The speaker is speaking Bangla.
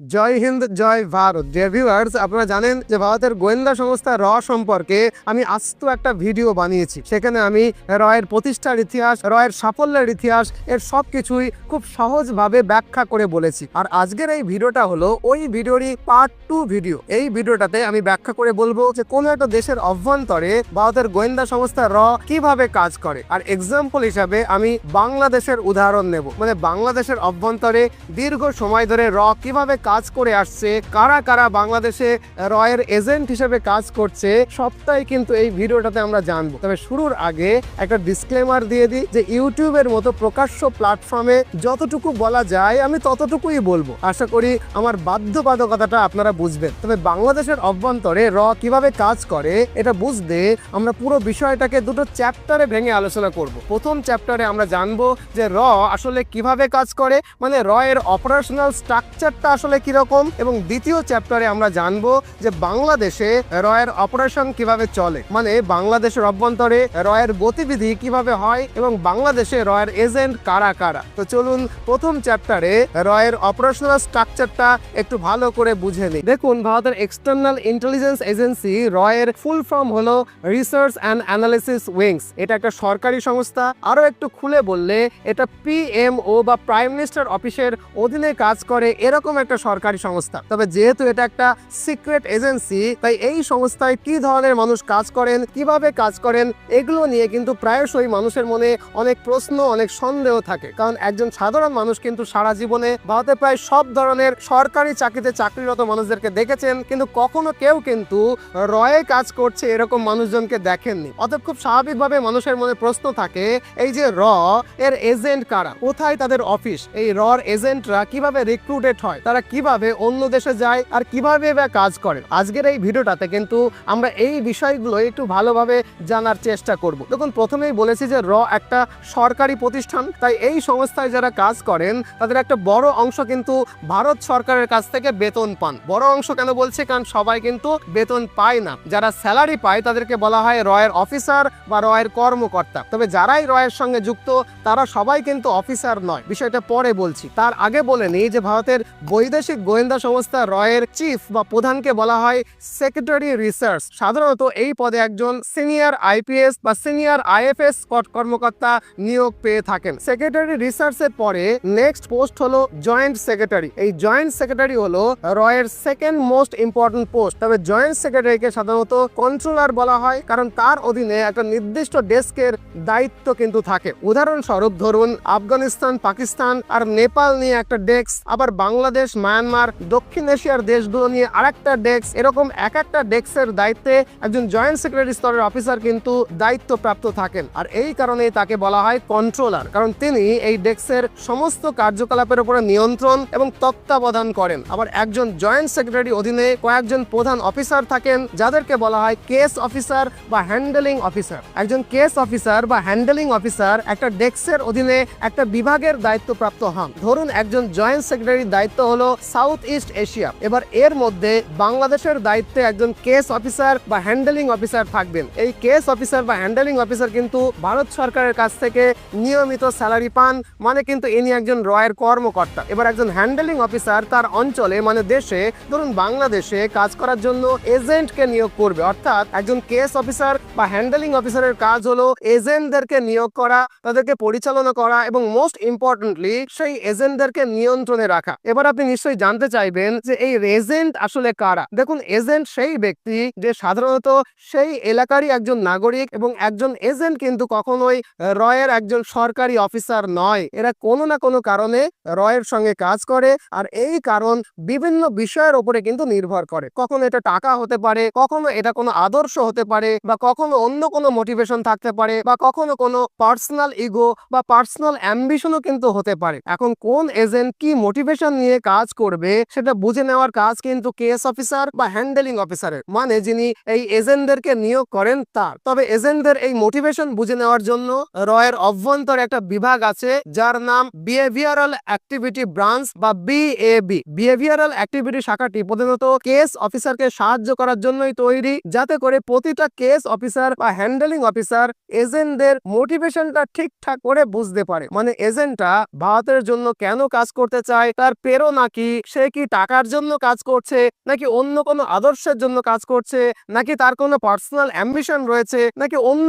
জয় হিন্দ, জয় ভারত। যে ভিউয়ার্স আপনারা জানেন যে ভারতের গোয়েন্দা সংস্থা র সম্পর্কে আমি আস্ত একটা ভিডিও বানিয়েছি। সেখানে আমি রয়ের প্রতিষ্ঠার ইতিহাস, রয়ের সাফল্যের ইতিহাস, এর সব কিছুই খুব সহজভাবে ব্যাখ্যা করে বলেছি। আর আজকের এই ভিডিওটা হলো ওই ভিডিওরই পার্ট টু ভিডিও এই ভিডিওটাতে আমি ব্যাখ্যা করে বলব যে কোনো একটা দেশের অভ্যন্তরে ভারতের গোয়েন্দা সংস্থা র কীভাবে কাজ করে। আর এক্সাম্পল হিসাবে আমি বাংলাদেশের উদাহরণ নেব। মানে বাংলাদেশের অভ্যন্তরে দীর্ঘ সময় ধরে র কীভাবে কাজ করে আসছে, কারা কারা বাংলাদেশে রয়ের এজেন্ট হিসেবে কাজ করছে, সবটাই কিন্তু এই ভিডিওটাতে আমরা জানব। তবে শুরুর আগে একটা ডিসক্লেমার দিয়ে দিই যে ইউটিউবের মতো প্রকাশ্য প্ল্যাটফর্মে যতটুকু বলা যায় আমি ততটুকুই বলব। আশা করি আমার বাধ্যবাধকতাটা আপনারা বুঝবেন। তবে বাংলাদেশের অভ্যন্তরে র কীভাবে কাজ করে, এটা বুঝতে আমরা পুরো বিষয়টাকে দুটো চ্যাপ্টারে ভেঙে আলোচনা করব। প্রথম চ্যাপ্টারে আমরা জানব যে র আসলে কীভাবে কাজ করে মানে র এর অপারেশনাল স্ট্রাকচারটা আসলে কীরকম? এবং দ্বিতীয় চ্যাপ্টারে আমরা জানব যে বাংলাদেশে রয়ের অপারেশন কীভাবে চলে। মানে বাংলাদেশের অভ্যন্তরে রয়ের গতিবিধি কীভাবে হয় এবং বাংলাদেশে রয়ের এজেন্ট কারা কারা। তো চলুন প্রথম চ্যাপ্টারে রয়ের অপারেশনাল স্ট্রাকচারটা একটু ভালো করে বুঝে নিই। দেখুন, ভারতের এক্সটার্নাল ইন্টেলিজেন্স এজেন্সি রয়ের ফুল ফর্ম হলো রিসার্চ অ্যান্ড অ্যানালিসিস উইংস এটা একটা সরকারি সংস্থা। আরও একটু খুলে বললে, এটা পিএমও বা প্রাইম মিনিস্টার অফিসের অধীনে কাজ করে, এরকম একটা সরকারি সংস্থা। তবে যেহেতু এটা একটা সিক্রেট এজেন্সি তাই এই সংস্থায় কি ধরনের মানুষ কাজ করেন, কীভাবে কাজ করেন, এগুলো নিয়ে কিন্তু প্রায়শই মানুষের মনে অনেক প্রশ্ন, অনেক সন্দেহ থাকে। কারণ একজন সাধারণ মানুষ কিন্তু সারা জীবনে ভারতে প্রায় সব ধরনের সরকারি চাকরিতে চাকরিরত মানুষদেরকে দেখেছেন, কিন্তু কখনো কেউ কিন্তু রয়ে কাজ করছে এরকম মানুষজনকে দেখেননি। অতএব খুব স্বাভাবিকভাবে মানুষের মনে প্রশ্ন থাকে, এই যে র, এর এজেন্ট কারা? কোথায় তাদের অফিস এই রর এজেন্টরা কীভাবে রিক্রুটেড হয়? তারা কীভাবে অন্য দেশে যায় আর কীভাবে বা কাজ করে। আজকের এই ভিডিওটাতে কিন্তু আমরা এই বিষয়গুলো একটু ভালোভাবে জানার চেষ্টা করব। দেখুন, প্রথমেই বলেছি যে র একটা সরকারি প্রতিষ্ঠান, তাই এই সংস্থায় যারা কাজ করেন, তাদের একটা বড় অংশ কিন্তু ভারত সরকারের কাছ থেকে বেতন পান। বড় অংশ কেন বলছে? কারণ সবাই কিন্তু বেতন পায় না। যারা স্যালারি পায়, তাদেরকে বলা হয় রয়ের অফিসার বা রয়ের কর্মকর্তা। তবে যারাই রয়ের সঙ্গে যুক্ত, তারা সবাই কিন্তু অফিসার নয়। বিষয়টা পরে বলছি। তার আগে বলে নিই যে ভারতের বৈদেশিক গোয়েন্দা সংস্থা রয়ের চিফ বা প্রধানকে বলা হয় সেক্রেটারি রিসার্চ। সাধারণত এই পদে একজন সিনিয়র আইপিএস বা সিনিয়র আইএফএস কর্মকর্তা নিয়োগ পেয়ে থাকেন। সেক্রেটারি রিসার্চের পরে নেক্সট পোস্ট হলো জয়েন্ট সেক্রেটারি। এই জয়েন্ট সেক্রেটারি হলো রয়ের সেকেন্ড মোস্ট ইম্পর্টেন্ট পোস্ট। তবে জয়েন্ট সেক্রেটারিকে সাধারণত কন্ট্রোলার বলা হয়, কারণ তার অধীনে একটা নির্দিষ্ট ডেস্কের দায়িত্ব কিন্তু থাকে। উদাহরণস্বরূপ, ধরুন, আফগানিস্তান, পাকিস্তান আর নেপাল নিয়ে একটা ডেস্ক, আবার বাংলাদেশ মায়ানমার দক্ষিণ এশিয়ার দেশগুলো নিয়ে আরেকটা ডেস্ক এরকম এক একটা ডেস্কের দায়িত্বে একজন জয়েন্ট সেক্রেটারি স্তরের অফিসার কিন্তু দায়িত্বপ্রাপ্ত থাকেন। আর এই কারণে তাকে বলা হয় কন্ট্রোলার কারণ তিনি এই ডেস্কের সমস্ত কার্যকলাপের উপরে নিয়ন্ত্রণ এবং তত্ত্বাবধান করেন। আবার একজন জয়েন্ট সেক্রেটারি অধীনে কয়েকজন প্রধান অফিসার থাকেন, যাদেরকে বলা হয় কেস অফিসার বা হ্যান্ডেলিং অফিসার একজন কেস অফিসার বা হ্যান্ডেলিং অফিসার একটা ডেস্কের অধীনে একটা বিভাগের দায়িত্বপ্রাপ্ত হন। ধরুন একজন জয়েন্ট সেক্রেটারির দায়িত্ব হলো সাউথ ইস্ট এশিয়া। এবার এর মধ্যে বাংলাদেশের দায়িত্বে একজন কেস অফিসার বা হ্যান্ডেলিং অফিসার থাকবেন। এই কেস অফিসার বা হ্যান্ডেলিং অফিসার কিন্তু ভারত সরকারের কাছ থেকে নিয়মিত স্যালারি পান মানে কিন্তু ইনি একজন রয়ের কর্মকর্তা। এবার একজন হ্যান্ডেলিং অফিসার তার অঞ্চলে মানে দেশে, ধরুন বাংলাদেশে কাজ করার জন্য এজেন্টকে নিয়োগ করবে। অর্থাৎ একজন কেস অফিসার বা হ্যান্ডেলিং অফিসারের কাজ হলো এজেন্টদেরকে নিয়োগ করা, তাদেরকে পরিচালনা করা এবং মোস্ট ইম্পর্টেন্টলি সেই এজেন্টদেরকে নিয়ন্ত্রণে রাখা। এবার আপনি নিশ্চয়ই জানতে চাইবেন যে এই এজেন্ট আসলে কারা? দেখুন, এজেন্ট সেই ব্যক্তি যে সাধারণত সেই এলাকারই একজন নাগরিক এবং একজন এজেন্ট কিন্তু কখনোই রয়ের একজন সরকারি অফিসার নয়। এরা কোনো না কোনো কারণে রয়ের সঙ্গে কাজ করে আর এই কারণ বিভিন্ন বিষয়ের উপরে কিন্তু নির্ভর করে। কখনো এটা টাকা হতে পারে, কখনো এটা কোনো আদর্শ হতে পারে বা কখনো অন্য কোনো মোটিভেশন থাকতে পারে বা কখনো কোনো পার্সোনাল ইগো বা পার্সোনাল অ্যাম্বিশনও কিন্তু হতে পারে। এখন কোন এজেন্ট কি মোটিভেশন নিয়ে কাজ করবে সেটা বুঝে নেওয়ার কাজ কিন্তু কেএস অফিসার বা হ্যান্ডেলিং অফিসারের। মানে যিনি এই এজেন্টদেরকে নিয়োগ করেন তার। তবে এজেন্টদের এই মোটিভেশন বুঝে নেওয়ার জন্য রয়ের অভ্যন্তর একটা বিভাগ আছে যার নাম বিহেভিয়ারাল অ্যাক্টিভিটি ব্রাঞ্চ বা বিএবি। বিহেভিয়ারাল অ্যাক্টিভিটি শাখাটি প্রধানত কেস অফিসারকে সাহায্য করার জন্যই তৈরি, যাতে করে প্রতিটা কেস অফিসার বা হ্যান্ডেলিং অফিসার এজেন্টদের মোটিভেশনটা ঠিকঠাক করে বুঝতে পারে। মানে এজেন্টটা ভারতের জন্য কেন কাজ করতে চায়, তার প্রেরণা কি সে কি টাকার জন্য কাজ করছে? নাকি অন্য কোনো আদর্শের জন্য কাজ করছে? নাকি তার কোনো পার্সোনাল অ্যাম্বিশন রয়েছে? নাকি অন্য